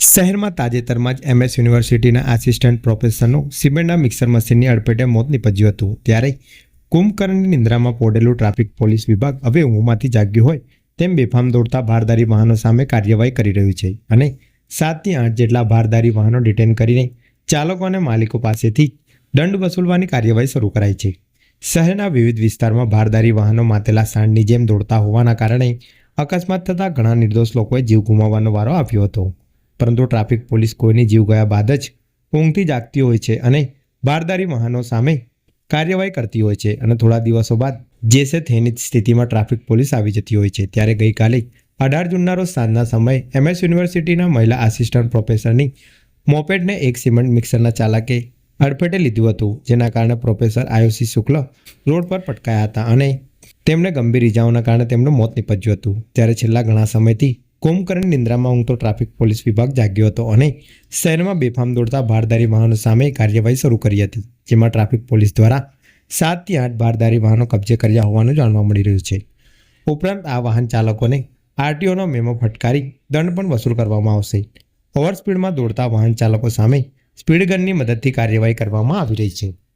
શહેરમાં તાજેતરમાં જ એમએસ યુનિવર્સિટીના આસિસ્ટન્ટ પ્રોફેસરનું સિમેન્ટના મિક્સર મશીનની અડપેટે મોત નીપજ્યું હતું. ત્યારે કુંભકર્ણની નિંદ્રામાં પોડેલું ટ્રાફિક પોલીસ વિભાગ હવે ઊંઘમાંથી જાગ્યું હોય તેમ બેફામ દોડતા ભારદારી વાહનો સામે કાર્યવાહી કરી રહ્યું છે અને સાતથી આઠ જેટલા ભારદારી વાહનો ડિટેન કરીને ચાલકો અને માલિકો પાસેથી દંડ વસૂલવાની કાર્યવાહી શરૂ કરાઈ છે. શહેરના વિવિધ વિસ્તારમાં ભારદારી વાહનો માતેલા સાંડની જેમ દોડતા હોવાના કારણે અકસ્માત થતાં ઘણા નિર્દોષ લોકોએ જીવ ગુમાવવાનો વારો આવ્યો હતો. પરંતુ ટ્રાફિક પોલીસ કોઈની જીવ ગયા બાદ જ ઊંઘથી જાગતી હોય છે અને બારદારી વાહનો સામે કાર્યવાહી કરતી હોય છે અને થોડા દિવસો બાદ જે છે તેની સ્થિતિમાં ટ્રાફિક પોલીસ આવી જતી હોય છે. ત્યારે ગઈકાલે અઢાર જૂનના રોજ સાંજના સમયે એમએસ યુનિવર્સિટીના મહિલા આસિસ્ટન્ટ પ્રોફેસરની મોપેડને એક સિમેન્ટ મિક્સરના ચાલકે અડફેટે લીધું હતું, જેના કારણે પ્રોફેસર આયુષી શુક્લ રોડ પર પટકાયા હતા અને તેમને ગંભીર ઇજાઓના કારણે તેમનું મોત નીપજ્યું હતું. ત્યારે છેલ્લા ઘણા સમયથી કુંભકર્ણ નિંદ્રામાં ઊંઘતો ટ્રાફિક પોલીસ વિભાગ જાગ્યો હતો અને શહેરમાં બેફામ દોડતા ભારદારી વાહનો સામે કાર્યવાહી શરૂ કરી હતી, જેમાં ટ્રાફિક પોલીસ દ્વારા સાતથી આઠ ભારદારી વાહનો કબજે કર્યા હોવાનું જાણવા મળી રહ્યું છે. ઉપરાંત આ વાહન ચાલકોને આરટીઓનો મેમો ફટકારી દંડ પણ વસૂલ કરવામાં આવશે. ઓવર સ્પીડમાં દોડતા વાહન ચાલકો સામે સ્પીડ ગનની મદદથી કાર્યવાહી કરવામાં આવી રહી છે.